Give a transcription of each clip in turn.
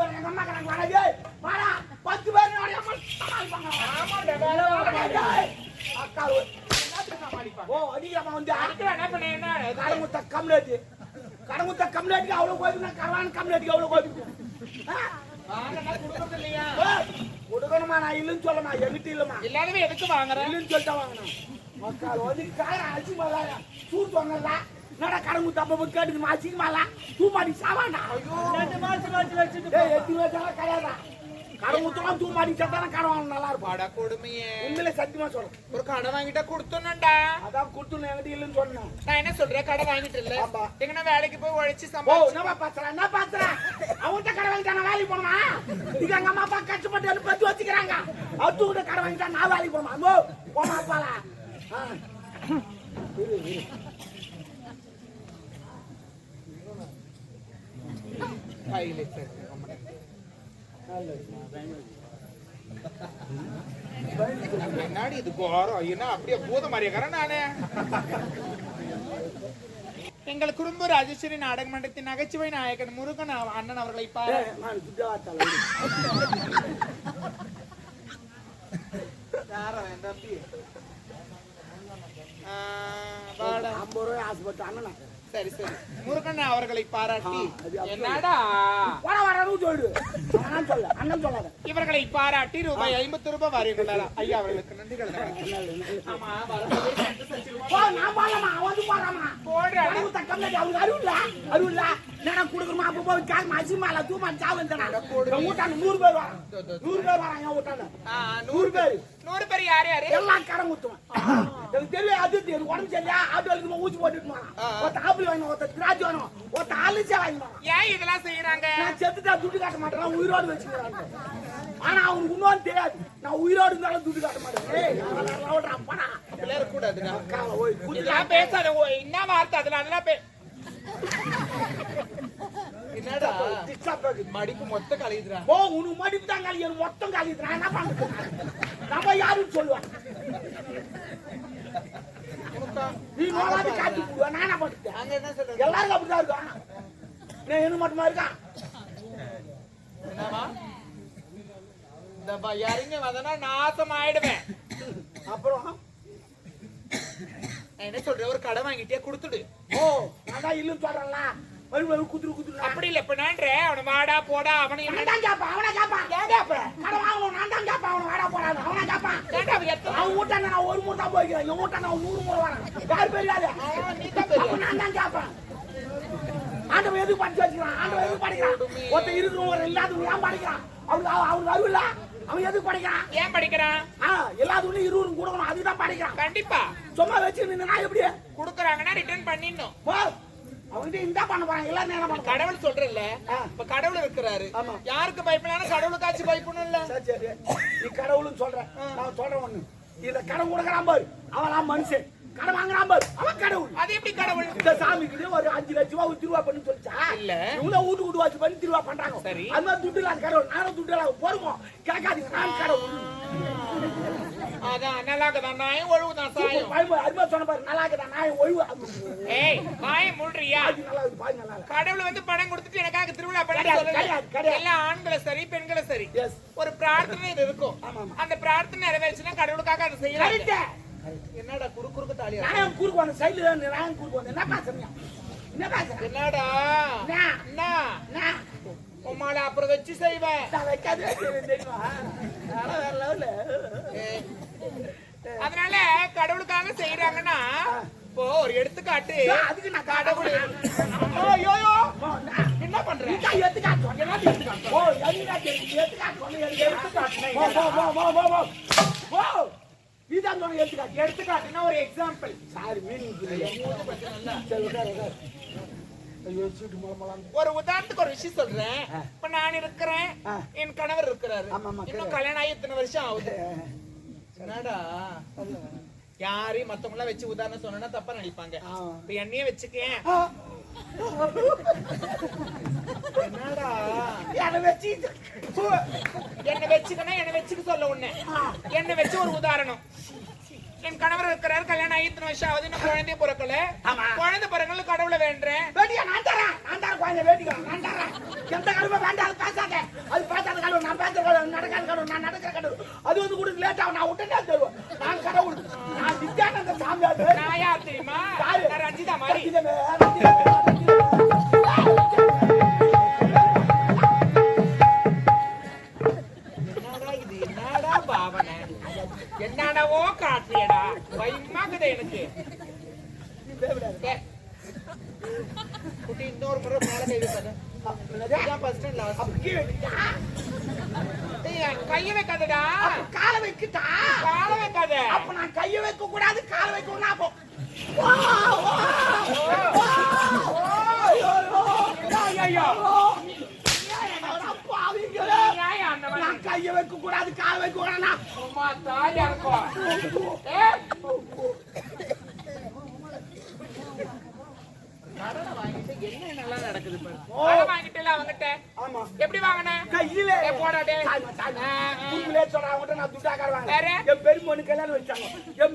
பேர் எங்க அம்மா கணக்கு வாடா வாடா பத்து பேர் என்னோட அம்மா சமாளிப்பாங்க ஆமாண்டா, வேற வாடா. டேய், அக்கா ஒரு- என்னத்துக்கு சமாளிப்பாங்க? ஓ அடிக்கிறப்ப வந்து அடிக்கிற என்ன பண்ண என்ன? கடமுத்த கம்லேட்டு கடமுத்த கம்லேட்டுக்கு அவ்வளோ கோபிக்கு கரவான கம்லேட்டுக்கு அவ்வளவு கோபிக்கு இல்லையா? கொடுக்கணுமா நான் இல்லைன்னு சொல்லமா எங்கிட்ட இல்லைம்மா எல்லாருமே எதுக்கு வாங்குற? இல்லைன்னு சொல்லிட்டு வாங்கினேன் மக்கள் வந்து காரம் அடிச்சு மேல சூட் வாங்கல நட கடமுத்த அப்ப போய் கேட்டுக்கு அசிங்கமால தூ மாடி சாவாண்டா ரெண்டு மாசம் வச்சு வச்சுட்டு எத்தி வச்சாலும் கிடையாதா? கடமுத்தலாம் தூ மாடி சட்டான கடன் நல்லா இருக்கும். பாடா கொடுமையே. உண்மையிலே சத்தியமா சொல்றேன் ஒரு கடை வாங்கிட்டா கொடுத்துடணும்டா. அதான் கொடுத்து என்கிட்ட இல்லைன்னு சொன்னேன். நான் என்ன சொல்றேன்? கடை வாங்கிட்டு இல்ல. எங்கன்னா வேலைக்கு போய் உழைச்சு சம்பாதிச்சு என்னப்பா பாத்துறா என்ன பாத்துறா அவன்கிட்ட கடை வாங்கிட்டா வேலைக்கு போனமா இது எங்க அம்மா அப்பா கஷ்டப்பட்டு எனக்கு பத்து வச்சுக்கிறாங்க அத்து கிட்ட கடை வாங்கிட்டா நான் வேலைக்கு போமா அம்மோ போமா அப்பாலா என்னடி இது கோரம்? என்ன அப்படியே பூத மாதிரியாக்கிறேன் நானு? எங்கள் குடும்ப ராஜேஸ்வரி நாடக மன்றத்தின் நகைச்சுவை நாயகன் முருகன் அண்ணன் அவர்களை பாரு. ஏய், நான் துட்டா வாத்தால, இரு. ஆ, வாடா. ஐம்பது ரூபாய் ஆசைப்பட்டு அண்ணனா. சரி சரி. முருகன் அவர்களை பாராட்டி. என்னடா? வர வரணும் சொல்லு. சொல்ல அண்ணன் சொல்லாத. இவர்களை பாராட்டி ரூபாய் ஐம்பது ரூபாய் வரையுள்ளாரா ஐயா அவர்களுக்கு நன்றிகள் ஆமா சட்டு சச்சிருவா. போ நான் வந்து தக்கம் கொடுக்குறமா அப்போ போய் காசு மாசி மேல தூமா சாவு என் வீட்டாண்ட நூறு பேர் வரான். நூறு பேர் வரான் ஆ, நூறு பேர். நூறு பேர் யார் யாரு? எல்லாம் கடன் ஊத்துவான் எனக்கு தெரியும் அது தெரியும். உடம்பு சரியா ஆட்டு வலிக்கு ஊசி போட்டுட்டு ஒருத்த ஆப்பிள் வாங்கணும் ஒருத்த திராட்சை வாங்கணும் ஒருத்த ஆலிச்சா வாங்கணும் ஏன் இதெல்லாம் செய்யறாங்க நான் செத்துட்டா துட்டு காட்ட மாட்டேன். உயிரோடு வச்சுக்கிறாங்க ஆனா அவனுக்கு இன்னொன்று தெரியாது. நான் உயிரோடு இருந்தாலும் துட்டு காட்ட மாட்டேன். இதெல்லாம் பேசாத என்ன வார்த்தை? அதுல அதெல்லாம் பே என்னடா. மடிப்பு மொத்த கலையுதுடா. ஓ உனக்கு மடிப்பு தான் எனக்கு மொத்தம் நான் என்ன பண்றது? நம்ம யாருன்னு சொல்லுவேன் நீ நோவாது காட்டி போடுவ நான் என்ன பண்றது? அங்க என்ன சொல்றது? எல்லாருக்கும் அப்படிதான் இருக்கும். நான் எனக்கு மட்டுமா இருக்கான் என்னவா இந்த இறங்கி வந்தனா நாசம் ஆயிடுவேன். அப்புறம்? என்ன சொல்றேன்? ஒரு கடை வாங்கிட்டே கொடுத்துடு. ஓ நான் இல்லைன்னு சொல்றேன்ல. மறுபடியும் குத்துரு குத்துரு அப்படி இல்ல இப்ப அவன வாடா போடா அவனை நான் தான் கேட்பான் அவனை கேட்பேன் கடை நான் தான் கேட்பான் அவனை வாடா போறான் அவனை ஏன்டா அவன் எத்தனை அவன் வீட்டாண்ட நான் ஒரு முறை தான் போய்க்கிறேன் என் வீட்டாண்ட அவன் நூறு முறை வரேன் யார் பெரியாது நீ தான் அப்ப நான் தான் ஆண்டவன் எதுக்கு படிச்சு வச்சுக்கிறான்? ஆண்டவன் எதுக்கு படிக்கிறான்? ஒருத்தன் இருக்கிறவன் ஒரு இல்லாதவன் ஏன் படிக்கிறான்? அவனுக்கு அவ- அவனுக்கு அறிவு இல்ல? அவன் எதுக்கு படிக்கிறான்? ஏன் படிக்கிறான்? எல்லாத்துக்கும் இருபது கொடுக்கணும் அதுக்கு தான் படிக்கிறான். கண்டிப்பா. சும்மா வச்சு நின்னா எப்படி? குடுக்குறாங்கன்னா ரிட்டர்ன் பண்ணிடணும். அவன்கிட்ட இந்த பண்ண போறான் எல்லாரும் என்ன பண்ண கடவுள் சொல்றல்ல ஆ. இப்ப கடவுள் இருக்கிறாரு. யாருக்கு பயப்படலாம் கடவுளுக்காச்சும் பயப்படணும்ல சரி சரி. நீ கடவுள்னு சொல்ற. நான் சொல்றேன் ஒண்ணு. இந்த கடன் கொடுக்குறான் பாரு. அவன் மனுஷன். கடன் வாங்குறான் பாரு. அவன் கடவுள். அது எப்படி கடவுள்? இந்த சாமிக்கு ஒரு அஞ்சு லட்ச ரூபா திருவா பண்ணு சொல்லிச்சா? இல்ல. இவங்க வீட்டு வீட்டு வாசி பண்ணி திருவா பண்றாங்க. சரி. அது மாதிரி துட்டு இல்லாத கடவுள். நானும் துட்டு இல்லாத போருவோம் கேட்காதீங்க நான் கடவுள். அதான் நல்லா இருக்குதான் நாயும் சாயம். அது மாதிரி சொன்ன பாரு நல்லா இருக்குதா நான் ஒழிவு ஏய் நல்லா இருக்கு கடவுள் வந்து பணம் கொடுத்துட்டு எனக்காக திருவிழா பண்ண. எல்லா ஆண்களும் சரி பெண்களும் சரி. ஒரு பிரார்த்தனை இது இருக்கும். அந்த பிரார்த்தனை நிறைவேறுச்சுன்னா கடவுளுக்காக அதை செய்யலாம். என்னடா குறு குறுக்கு தாலியா? நான் குறுக்கு வந்த சைடுல நான் குறுக்கு என்ன பேசுறீங்க என்ன பேசுறேன் என்னடா? என்ன? என்ன? அப்புறம் வச்சு செய்வேன். வைக்காது தெரியுமா? வேற லெவல்ல ஏய். அதனால கடவுளுக்காக செய்யறாங்கன்னா இப்போ ஒரு எடுத்துக்காட்டு. அதுக்கு நான் கடவுள். என்ன பண்ற? நீதான் எடுத்துக்காட்டு. சொன்ன, எல்லாத்தையும் எடுத்துக்காட்டு. ஓ, எதுக்குடா தெரியுது? எடுத்துக்காட்டு சொன்ன, எடுத்து- எடுத்துக்காட்டுனா ஓ, ஓ, ஓ, ஓ, ஓ, ஓ. ஓ, நீதான் சொன்ன, எடுத்துக்காட்டு. எடுத்துக்காட்டுன்னா ஒரு எக்ஸாம்பிள் சாரி. ஒரு உதாரணத்துக்கு ஒரு விஷயம் சொல்றேன். இப்ப நான் இருக்கிறேன். என் கணவர் இருக்கிறாரு. இன்னும் கல்யாணம் ஆகி இத்தனை வருஷம் ஆகுது? என்னடா? யாரையும் மத்தவங்க எல்லாம் வச்சு உதாரணம் சொன்னா தப்பா நினைப்பாங்க. இப்ப என்னையே வச்சுக்கேன். என்னடா? என்னை வச்சு. என்ன வச்சுக்கனா என்ன வச்சுக்க சொல்ல உன்ன. என்ன வச்சு ஒரு உதாரணம். என் கணவர் இருக்கிறாரு கல்யாணம் ஆகி இத்தனை வருஷம் ஆகுது இன்னும் குழந்தைய பிறக்கல. குழந்தை பிறக்கல கடவுளை வேண்டேன் வேட்டியா, நான் தரேன். நான் தரேன், குழந்தை, வேட்டிக்கோ, நான் தரேன். எந்த கருமை வேண்டாம், பேசாத. கடவுள் நான் நடக்கிற கடவுள். அது வந்து கூட லேட் ஆகும். நான் உடனே தருவேன். நான் கடவுள். நான் நித்யானந்த சாமியார். நான் யார் தெரியுமா? நான் ரஞ்சிதா மாதிரி. என்னடவோ காட்டியடா பயமாக்குது எனக்கு குட்டி இன்னொரு முறை மேல கை கைய வைக்காதடா காலை வைக்கிட்டா? கால வைக்காத அப்ப நான் கையை வைக்க கூடாது காலை வைக்கணும் அப்போ ஐயோ. அட பாவிங்களே. ஏன் அந்த மாதிரி நான் கையை வைக்க கூடாது காலை வைக்க தாயா இருக்கும் வாங்கிட்டு என்ன நல்லா நடக்குது அவங்கிட்ட ஆமா எப்படி வாங்கின கையில ஏ, போடா டேய். சாய்மா, சாய்மா. ஆ, ஆ. உண்மையிலே சொல்றேன், அவன்கிட்ட நான் துட்டாக்கார வாங்க. என் பெரியம்மனு கல்யாணம் வச்சாங்க. என்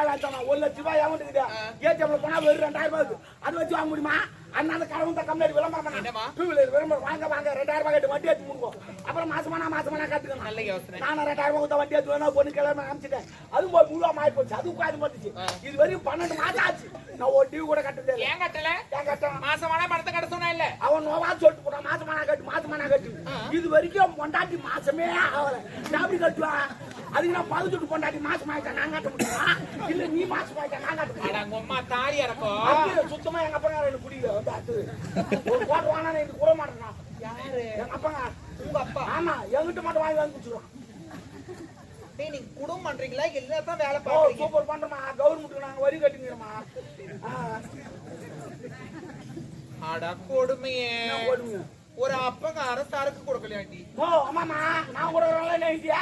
வாங்கிட்டாங்க. ஒரு லட்ச ரூபாய் ல போனா வெறும் ரெண்டாயிரம் ரூபாய். அது வச்சு வாங்க முடியுமா? அதனால கடவுள் தான் கம்மியாடி விளம்பரம்? Two wheeler விளம்பரம் வாங்க, வாங்க, ரெண்டாயிரம் ரூபாய் கட்டு வண்டி முடுங்கோ. அப்புறம் மாசமானா மாசமானா கட்டுக்கணும். நல்ல யோசனை நானும் ரெண்டாயிரம் ரூபாய் வண்டி எடுத்து வேணா பொண்ணு கல்யாணம் அனுப்பிச்சிட்டேன். அதுவும் போய் முழுவா மாறி போச்சு. அதுவும் காது போட்டுச்சு. இது வரையும் பன்னெண்டு மாசம் ஆச்சு. நான் ஒரு டியூ கூட கட்டுறதே இல்லை. ஏன் கட்டல ஏன் கட்டணும்? மாசமான பணத்தை கட்ட சொன்னா இல்ல அவன் நோவா சொல்லிட்டு போட்டான் மாசமானா கட்டு மாசமானா கட்டு இது வரைக்கும் பொண்டாட்டி மாசமே ஆகல நான் எப்படி கட்டுவான் அதுக்கு நான் பழுத்துட்டு பொண்டாட்டி மாசம் ஆயிட்டா நான் கட்ட முடியுமா? இல்ல நீ மாசம் ஆயிட்டா நான் கட்ட முடியும்? அம்மா தாலி இறக்கும் சுத்தமா எங்க அப்பா எனக்கு பிடிக்கல வந்து அது. ஒரு கோட்டை வாங்கினா எனக்கு கூட மாட்டேன் யாரு? எங்க அப்பாங்க உங்க அப்பா. ஆமா என்கிட்ட மட்டும் வாங்கி வாங்கி குடிச்சிருவான். டேய் நீங்க குடும்பம் பண்றீங்களா? எல்லாத்தான் வேலை சூப்பர் பண்றோமா கவர்மெண்ட்டுக்கு நாங்க வரி கட்டிக்கிறோமா அட கொடுமையே. ஒரு அப்பங்கார சரக்கு கொடுக்கலையாண்டி? ஓ ஆமாமா நான் கூட நினைக்கியா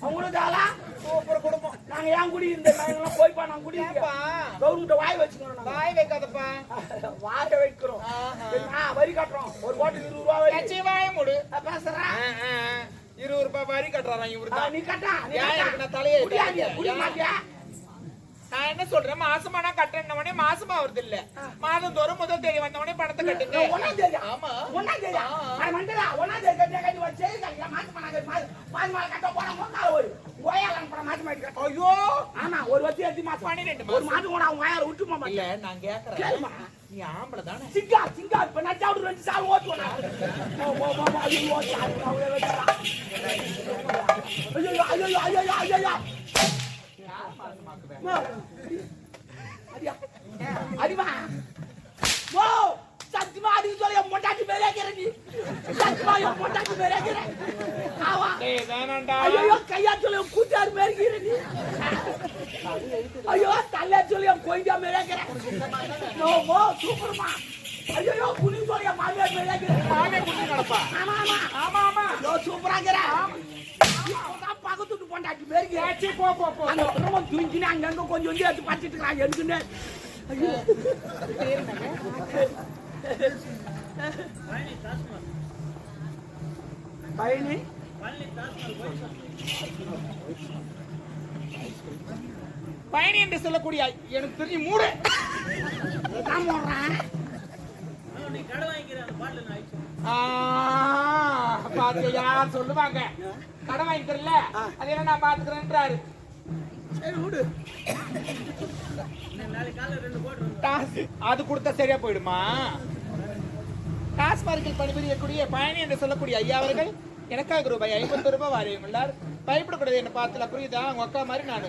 அவங்க கூட தாளா சூப்பர் குடும்பம். நாங்க ஏன் குடி நாங்கெல்லாம் போய்ப்பா நாங்க குடி ஏப்பா கவர்மெண்ட் வாய் வச்சுக்கணும் வாய் வைக்காதப்பா. வாய வைக்கிறோம்? வரி கட்டுறோம். ஒரு கோட்டுக்கு இருபது ரூபா வரி. வாய முடு. பேசுறேன். இருபது ரூபாய் வரி கட்டுறாராம் இவரு நீ கட்டா நான் தலையை மாட்டியா? நான் என்ன சொல்றேன் மாசமானா கட்டுறேன் உடனே மாசமா வருது இல்ல மாதம் தோறும் முதல் தேதி வந்த உடனே பணத்தை கட்டுங்க நான் ஒண்ணாம் தேதியா? ஆமா. அட மண்டலா, ஒண்ணாம் தேதி கட்டி வச்சு, மாசம் மாசம் மாசம் கட்ட மாசம் கட்ட. ஐயோ ஆமா, ஒரு வருஷம் எட்டு மாசம். பன்னிரெண்டு ஒரு மாசம். மாசம் கூட அவங்க வாயால விட்டு போக இல்ல. நான் கேக்குறேன். நீ ஆம்பளை தானே சிங்கா, சிங்கா, இப்ப நான் சாப்பிட்டு ரெண்டு சாவு போ, ஐயோ. ஐயோ. அடிமா. ஓ, சத்தியமா அடிக்க சொல்லி என் பொண்டாட்டி மேலே இருக்கிற நீ. சத்தியமா என் பொண்டாட்டி மேலே இருக்கிற. ஆவா. ஐயோ, கையா சொல்லி என் கூட்டாரு மேலே இருக்கிற நீ. ஐயோ, தல்லையா சொல்லி என் கொய்யா மேலே இருக்கிற. ஓ, ஓ, சூப்பர்மா. ஐயோ, புலி சொல்லி என் மாமியார் மேலே இருக்கிற. மாமே குட்டி நடப்பா ஆமா, ஆமா. ஆமா ஆமா ஐயோ, சூப்பரா இருக்கிற. இப்பதான் பக்கத்து வீட்டு பொண்டாட்டி மேலே இருக்கிற. ஏச்சி போ போ போ. அந்த குடும்பம் தூங்கினா அங்கங்க கொஞ்சம் கொஞ்சம் எடுத்து பச்சிட்டு இருக்காங்க பயணி பயணி என்று சொல்லக்கூடிய எனக்கு தெரிஞ்சு மூடு. நான் போடுறேன் ஆ, பாத்தியா சொல்லுவாங்க? கடன் வாங்கிக்கிறல அது என்ன நான் பாத்துக்கிறேன்றாரு. அது கொடுத்தா சரியா போயிடுமா? டாஸ்மார்க்கில் பணிபுரியக்கூடிய பயணி என்று சொல்லக்கூடிய ஐயா அவர்கள் எனக்காக ரூபாய் ஐம்பது ரூபாய் வாரியுள்ளார் பயப்படக்கூடாது என்ன பார்த்தல புரியுதா? உங்க அக்கா மாதிரி நானு.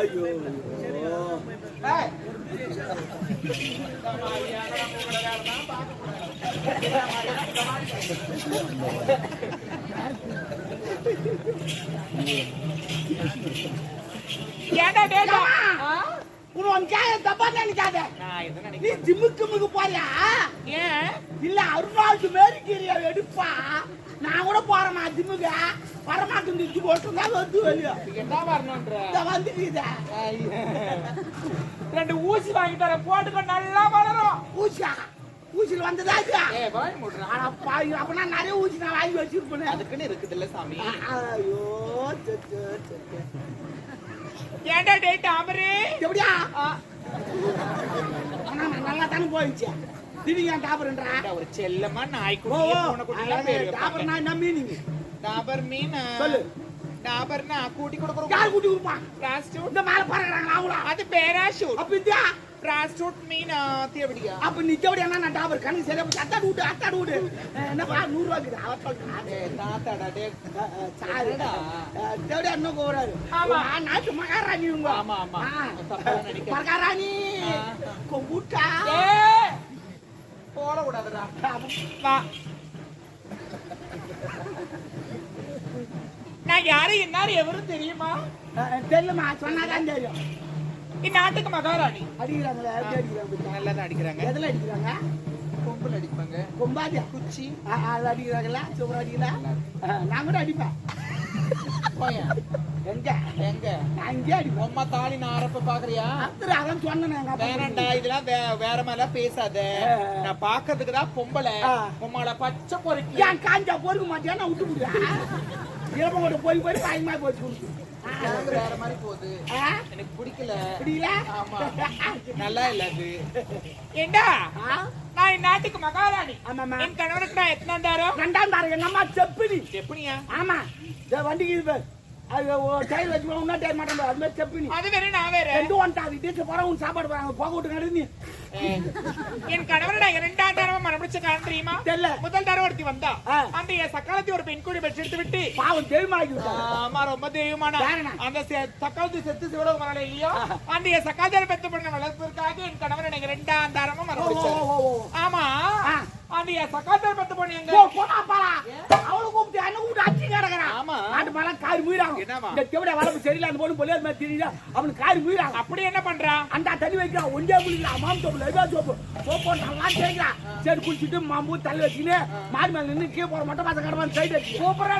ஐயோ. ஏய். டேட்டா? ஆ? உன் தப்பா நினைக்காத. நீ. ஜிம்முக்கு முக்கு போறியா? ஏன்? இல்ல அருணாச்சு மாரி கீரியா எடுப்பா. நான் கூட போறேன் ஜிம்முக்கு. வரமாட்டேன் திச்சு போட்டு தான் வந்து வெளியே என்ன வரணுன்ற. ரெண்டு ஊசி வாங்கி தரேன் போட்டுக்கோ நல்லா வளரும். ஊசியா? ஊசியில் வந்ததா இது? ஏ வாய் மூடுறான் அட பாவி, அப்ப நான் நிறைய ஊசி நான் வாங்கி வச்சிருப்பேன். அதுக்குன்னு இருக்குது இல்ல சாமி. ஐயோ. ஏன்டா டேட் ஆமரு எப்படியா? நான் நல்லா தானே போயிடுச்சு. திடீங்க ஏன் டாபர்ன்றா ஏண்டா, ஒரு செல்லமா நாய்க்குட்டி ஓ பூனைக்குட்டிலாம் பேர் வைப்பாங்க. டாபர்னா என்ன மீனிங் டாபர் மீன்? சொல்லு. டாபர்னா கூட்டி கொடுக்குறோம். யார் கூட்டி கொடுப்பான் பிராஸ்டியூட் இந்த மேல பறக்குறாங்களா அவங்களா? அது பேராஷூட் அப்ப இந்தியா? மீன் தேவடியா அப்ப என்ன நான் டாபர் கணக்கு சரியா போச்சு. அத்தாடு விட்டு அத்தாடு என்னப்பா நூறு ரூபாய்க்கு அவ சொல்றான் தாத்தாடா டே சாரிடா தேவடி அண்ணன் கோராரு ஆமா. நாட்டு மகாராணி உங்க ஆமா, ஆமா. தப்பா நினைக்காத. மகாராணி ஆ. கொம்புட்டா. ஏய், போடக்கூடாதுடா. வா. நான் யாரு என்னாரு எவரும் தெரியுமா? தெரியலமா சொன்னாதான் தெரியும். இந்நாட்டுக்கு மகாராணி அடிக்கிறாங்களே நல்லா அடிக்கிறாங்க எதுல அடிக்கிறாங்க கொம்புல அடிப்பாங்க கொம்பாதியா குச்சி ஆ, ஆ, அது அடிக்கிறாங்களா சூப்பரா அடிக்கல ஆ, நான் கூட அடிப்பேன் எங்க எங்க இங்கே அடிப்பேன் உம்மா தாலி நாரப்ப பாக்குறியா அத்தர் அதான் சொன்னேன். வேணாண்டா இதெல்லாம் வேற மாதிரிலாம் பேசாத நான் பாக்கிறதுக்கு தான் பொம்பளை ஆ. உம்மால பச்சை பொறுக்கி காஞ்சா பொறுக்க மாட்டியா நான் விட்டு இளமோட போய் போய் பயமா போச்சு. வேற மாதிரி போகுது. ஆ? எனக்கு பிடிக்கல. ஆமா. நல்லா இல்ல அது. ஏண்டா? நான் இந்நாட்டுக்கு மகாராணி. ஆமாம்மா. என் கணவனுக்கு நான் எத்தனை தாரம்? ரெண்டாம் தாரம். எங்க அம்மா செப்பினி ஆமா. வண்டிக்கு இது. அது டயர் வச்சு இன்னும் டயர். அது மாதிரி அது வேற நான் வேற. ரெண்டு டீச்சர் போற உன் சாப்பாடு போறாங்க. போக விட்டு நடந்து ஏய், என் கணவனை நான் இரண்டாம் தடவை மனப்பிடிச்ச காரணம் தெரியுமா? தெரியல. முதல் தடவை ஒருத்தி வந்தா. அந்த என் சக்காலத்தி ஒரு பெண் கூடி பெற்றெடுத்து விட்டு. பாவம் விட்டாங்க ஆமா ரொம்ப தெய்வமான? அந்த சக்காலத்தி செத்து சிவலோக மரணம் இல்லையோ? அந்த என் சக்காலத்தியார் பெற்ற பொண்ணு வளர்ப்பதற்காக என் ஓ. ஆமா. அந்த என் சக்காலத்தியார் பெற்ற பொண்ணு எங்க போடா, போடா. அவளை கூப்பிட்டு என்ன கூப்பிட்டு கிடக்குறான். ஆமா. மேல காரி. என்னவா? இந்த செவிட வளர்ப்பு சரியில்லை, அந்த பொண்ணு பொலியாத மாதிரி தெரியல. அவனுக்கு காரி முயிறாங்க. அப்படி என்ன பண்றா அந்த தண்ணி வைக்கிறான், ஒண்டியா குளிக்கிறான், மாம் சோப்பு, லைவா சோப்பு. சோப்பு நல்லா. சரி, குளிச்சுட்டு மாம்பூ தள்ளி வச்சுக்கின்னு, மாடி மேல நின்னு கீழே போட மாட்டோம், மத்த கடை மேல side வச்சு. சூப்பரா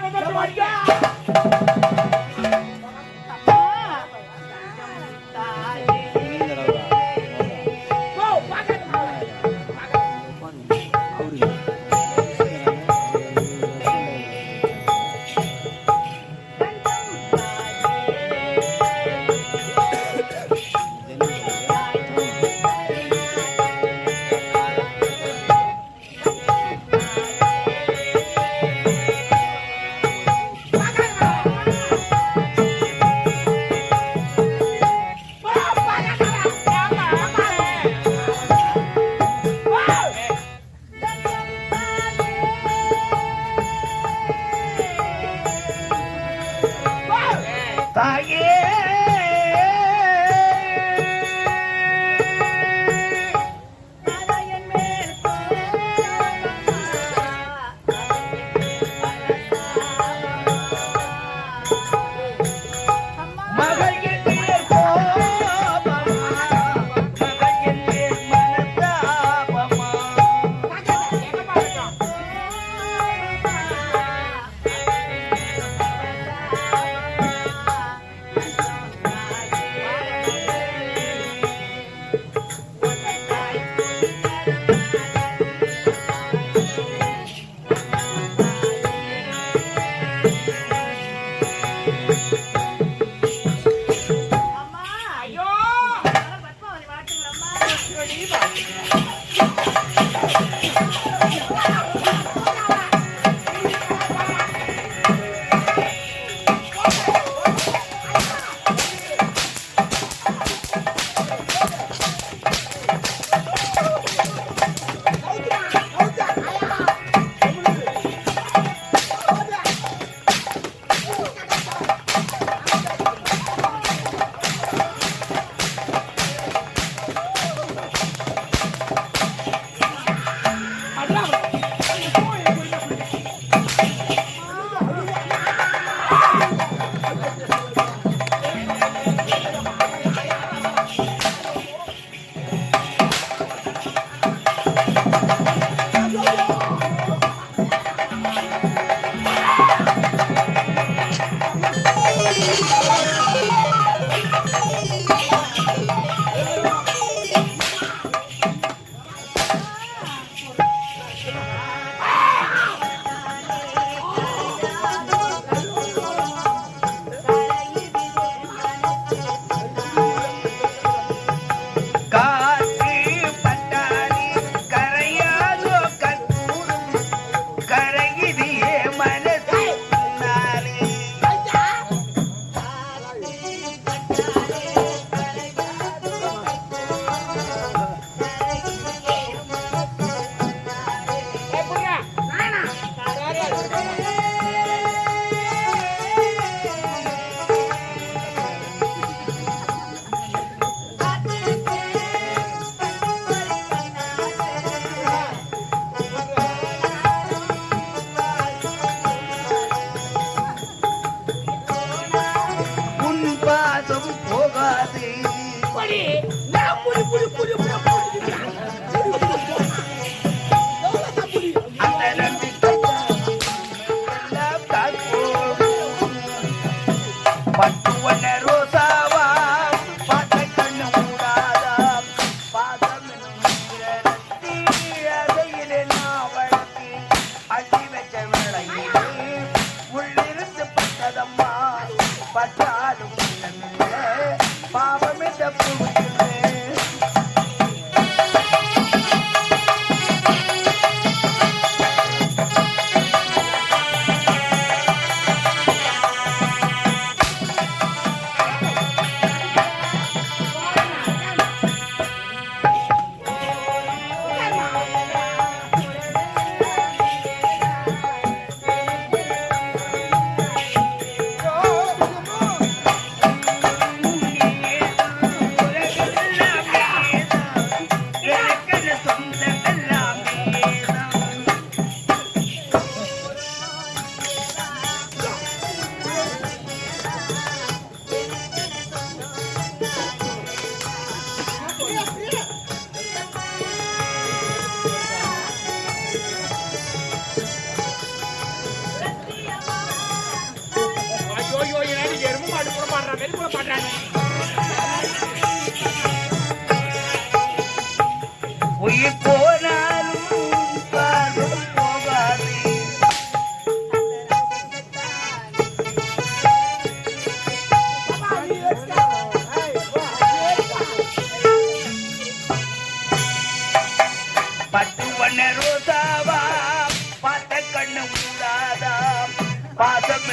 பட்டு ஒன்ன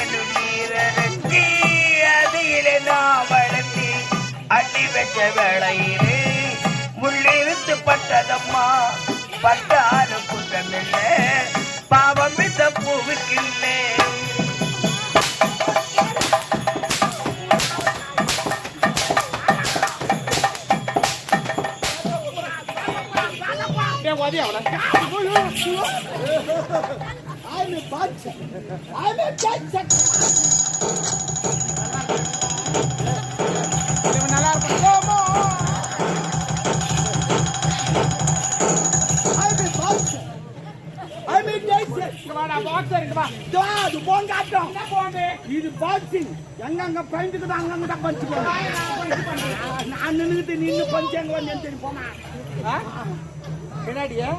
பாசம் என்று நீரத்தி அதையிலே நான் வளர்த்தி அள்ளி வச்ச வேளையிலே முள்ளிருந்து பட்டதம்மா பட்டாலும் குற்றமில்லை பாவம். இந்த பூவுக்கில்லை ஏன் உதவி அவளை I'm. I'm a நல்லா இருக்கும் I'm a boxer. I'm a dancer. இது பாக்ஸிங் எங்கங்க பயந்துக்குது அங்கங்க தான் பஞ்சுக்கோ நான் நின்னுக்கிட்டு நின்னு கொஞ்சம் எங்க வந்து தெரியும் போமா பின்னாடியே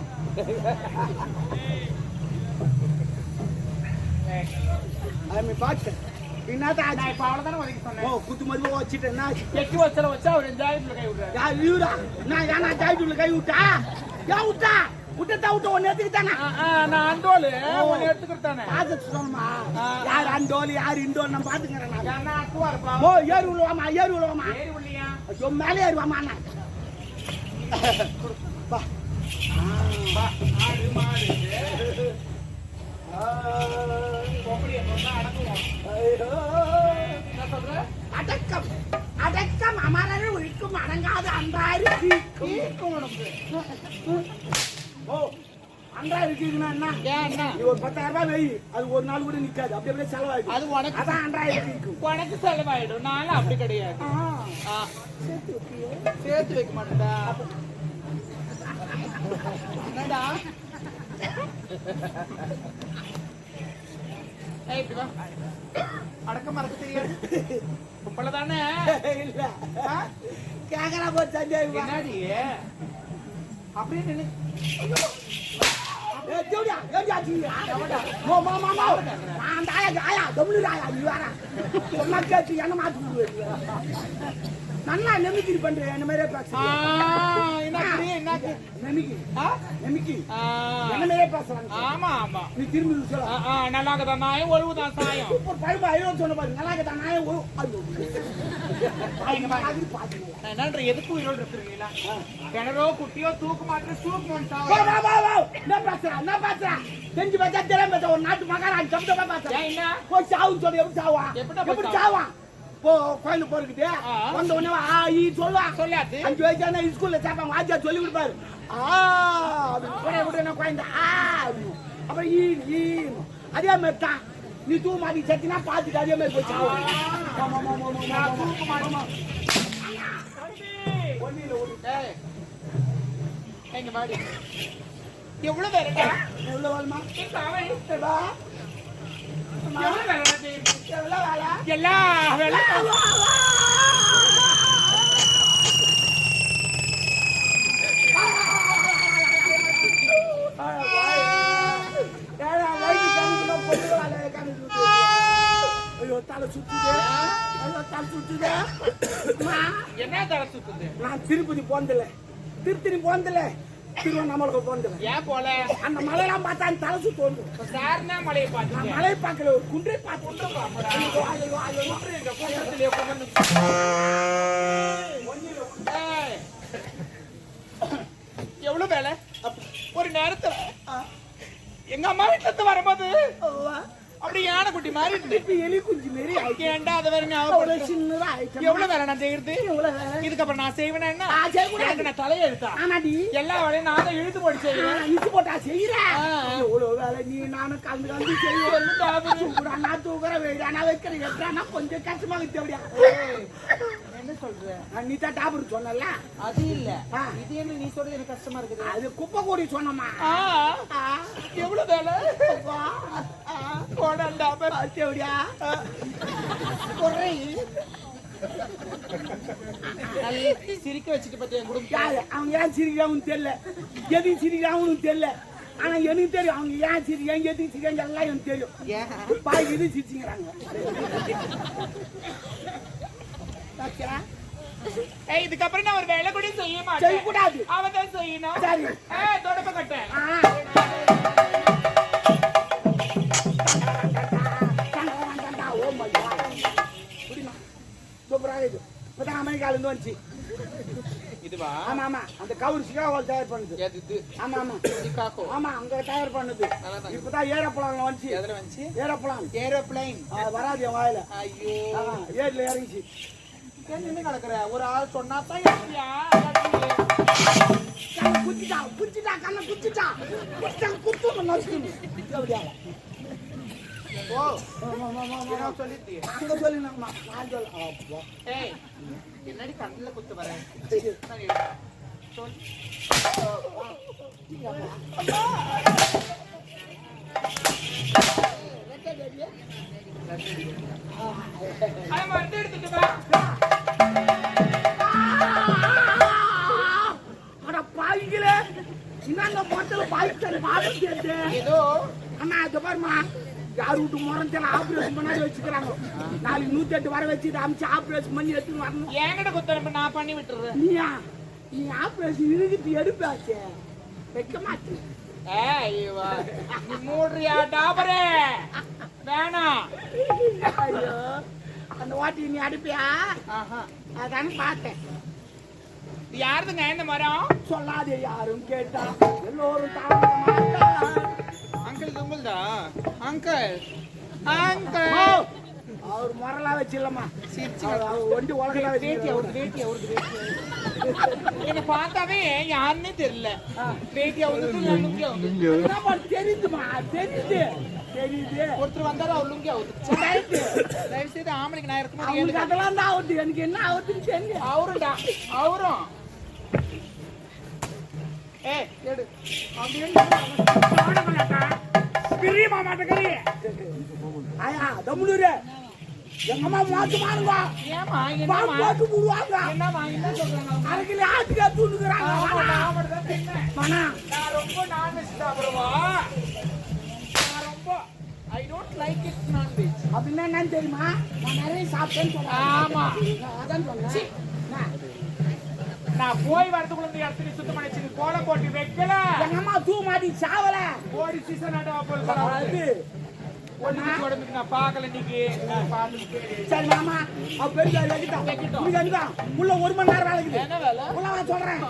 ஏன்னா ஜாயிட்டுள்ள கை விட்டா? விட்டா? விட்ட ஒன்னு எடுத்துக்கிட்டானா நான் அண்டோலு. ஒன்னு எடுத்துக்கிட்டானே பாத்து சொல்லணுமா யார் அண்டோல் யார் இண்டோல் நான் பாத்துக்கிறேன் ஓ ஏறு விழுவாமா ஏறு விழுவாமா ஐயோ மேலே ஏறுவாமா அண்ணா. வா ஆடு மாடு அடக்கம். அடக்கம். அமரர் ஒழிக்கும் அடங்காத உனக்கு ஓ அன்றாயிரு இருக்குதுன்னா என்ன? ஏன் என்ன? நீ ஒரு பத்தாயிரம் ரூபாய் வெயி அது ஒரு நாள் கூட நிக்காது. அப்படி அப்படியே செலவாயிடும். அது உனக்கு அதான் உனக்கு செலவாயிடும். நானும் அப்படி கிடையாது. சேர்த்து வைக்க என்னடா? வா. அடக்க மறக்க தெரியாது கும்பல தானே? இல்ல. கேக்கறா போச்சு சந்தேகம் என்னடி? அப்படியே நின்னு என்ன மாத்தி நல்லா நெமிக்கிரி பண்றேன் மாதிரியே ஆ, பேசுறேன் என்னடி என்னக்கு நெமிக்கி. ஆ? நெமிக்கி. என்ன மாதிரியே பேசுறாங்க? ஆமா ஆமா. நீ திரும்பி சொல்ல. ஆ, நல்லா நாயும் ஒழுவுதான் சாயம். சூப்பர் பழுப்பு ஐயோ சொன்ன பாரு. நல்லா இருக்கா நான் ஒரு ஐயோ. இங்க பாரு. மாதிரி பாத்துக்கலாம் நான் என்னன்ற எதுக்கு உயிரோடு இருக்கிறீங்களா? கிணறோ குட்டியோ தூக்கு மாட்டு தூக்கு. என்ன பேசுறா என்ன பேசுறா? தெரிஞ்சு பார்த்தா பேச ஒரு நாட்டு மகாராஜ் சப்தமா பேசுறா. ஏன் என்ன? போய் சாவுன்னு சொல்லி எப்படி சாவா? எப்படி சாவா? போ கோயிலுக்கு போறதுக்கிட்டே. வந்த உடனே ஆ ஈ சொல்லுவா சொல்லாது அஞ்சு வயசான ஸ்கூல்ல சேர்ப்பாங்க வாத்தியார் சொல்லி கொடுப்பாரு. ஆ அப்படின்னு. என்ன குழந்தை ஆ. அப்புறம் ஈ ஈ அதே மாதிரி தான். நீ தூ மாட்டி சத்தினா பார்த்துட்டு அதே மாதிரி மாடி? எவ்வளவு வேலைடா எவ்வளவு வேலைமா? எவ்வளவு வேலை? எல்லா வேலை. என்ன தலை சுத்துது? நான் திருப்பதி போனதில்லை. திருத்தணி போனதில்லை. திருவண்ணாமலை போனதில்ல ஏன் போல? அந்த மலையெல்லாம் பார்த்தா அந்த தலை சுத்து வந்து. மலையை நான் பார்த்துட்டேன் மலை பார்க்கல ஒரு குன்றை பார்த்து. ஏய். எவ்வளவு வேலை? ஒரு நேரத்துல எங்க அம்மா வீட்டுல இருந்து வரும்போது. அப்படி யானை குட்டி மாதிரி இருந்து எலி குஞ்சு மாரி. ஏன்டா அதை வேற ஞாபகப்படுத்து சின்னதா. எவ்வளவு வேலை நான் செய்யறது? இதுக்கப்புறம் நான் செய்வேனா என்ன நான் தலையை எடுத்தா ஆனாடி, எல்லா வேலையும் நான் தான் இழுத்து போட்டு செய்வேன் நான் இழுத்து போட்டா செய்யற. ஆ. எவ்வளவு வேலை நீ நானும் கலந்து கலந்து செய்வோம். தூக்குறானா, தூக்குற, வைடானா, வைக்கிற, எட்டானா, கொஞ்சம் கஷ்டமா இருக்கு அப்படியா? என்ன சொல்ற? நீ தான் டாபர் சொன்னல அது இல்ல. இது என்ன நீ சொல்றது எனக்கு கஷ்டமா இருக்குது? அது குப்பை கூடி சொன்னமா ஆ, எவ்வளவு வேலை? போடண்டா அப்படியா? சிரிக்க வச்சுட்டு பத்தி என் குடும்பம் யாரு? அவங்க ஏன் சிரிக்கிறாங்கன்னு தெரியல. எதுக்கு சிரிக்கிறாங்கன்னு தெரியல. ஆனா எனக்கு தெரியும். அவங்க ஏன் சிரிக்கிறாங்க எதுக்கு சிரிக்கிறாங்க எல்லாம் எனக்கு தெரியும். பாய் இது சிரிச்சுங்கிறாங்க இதுக்கப்புறம் நான் ஒரு வேலை கூட செய்ய மாட்டேன். செய்யக்கூடாது அவன் தான் செய்யணும். சரி. ஏய் தொடப்ப கட்டேன் ஆ. ஓ my God. புரியுமா? சூப்பராக இது. இப்பதான் அமெரிக்கால இருந்து வந்துச்சு. இதுவா? ஆமா ஆமா. அந்த கவுர் சிகாகோல தயார் பண்ணுது. இது? ஆமா ஆமா. சிகாகோ. ஆமா அங்க தயார் பண்ணுது. இப்பதான் ஏரோப்ளான்ல வந்துச்சு. எதுல வந்துச்சு? ஏரோப்ளான். ஏரோப்ளைன். அது வராது வாயில. ஐயோ. ஏர்ல இறங்கிச்சு. நின்னு கிடக்குற? ஒரு ஆள் சொன்னா தான் எப்படியா கண்ணை குத்திட்டா குத்திட்டா கண்ணை குத்திட்டா குத்திட்டா குத்து நடிச்சுக்கணும் எப்படியா ஓ சொல்லிட்டு அங்க சொல்லினாங்கம்மா நான் சொல்ல. ஏய் என்னடி கண்ணுல குத்து வரேன் சொல் அதை மருந்து எடுத்துட்டு யார் வீட்டு முறத்தில் ஆபரேஷன் பண்ணாடி வச்சுக்கிறாங்க. நாளைக்கு நூத்தி எட்டு வர வச்சு அமிச்சு ஆபரேஷன் பண்ணி எடுத்துன்னு வரணும். என்கிட்ட நான் பண்ணி விட்டுறேன் நீயா? நீ ஆபரேஷன் இருக்குது எடுப்பாச்சே. வைக்க மாட்டேன் மூடுறியா டாபரே வேணாம். ஐயோ. அந்த வாட்டி நீ அடிப்பியா? அதானே பார்த்தேன். யாருதுங்க இந்த மரம்? சொல்லாதே யாரும் கேட்டா. எல்லோரும் அங்கிள் உங்களுதா? அங்கிள் அங்கிள் அவர் முறலா வச்சிடலாமா? ஒண்டி உலகளா வேட்டி அவருக்கு வேட்டி அவருக்கு வேட்டி என்னை பார்த்தாவே யாருன்னே தெரியல. வேட்டி அவருக்கு தெரியுதுமா? தெரியுது தெரியுது. ஒருத்தர் வந்தாரு அவர் லுங்கி. தயவு செய்து ஆம்பளைக்கு நான் இருக்க அவங்களுக்கு முடியாது அதெல்லாம் தான் ஆகுது எனக்கு என்ன ஆகுதுன்னு அவரும்டா அவரும். ஏ எடு. பிரியமா மாட்டேங்கிறீ ஆயா தம்முனூரு. எங்க அம்மா மாத்து மாறுங்க ஏமா போடுவாங்க என்னமா என்ன சொல்றாங்க? அரைக்கில ஆட்டுக்கா தூண்டுக்கிறாங்க ஆமா, நான். மனா. நான் ரொம்ப சாப்பிடுவா லைக் இட் நான்வெஜ் அப்படின்னா என்னன்னு தெரியுமா நான் நிறைய சாப்பிட்டேன்னு சொல்றேன். ஆமா. அதான் சொன்னேன் நான். போய் வரதுக்குள்ள இந்த இடத்துல சுத்தம் பண்ணி வச்சு கோலம் போட்டு வைக்கல. எங்க அம்மா தூ மாட்டி சாவல? ஓடி சீசன் ஆட்டா போல் அது. உடம்புக்கு நான் பார்க்கல பார்த்துட்டு சரி மாமா. அவ பெரிய வந்துதான் உள்ள ஒரு மணி நேரம் வேலைக்குது என்ன வேலை? உள்ள வா சொல்றேன்.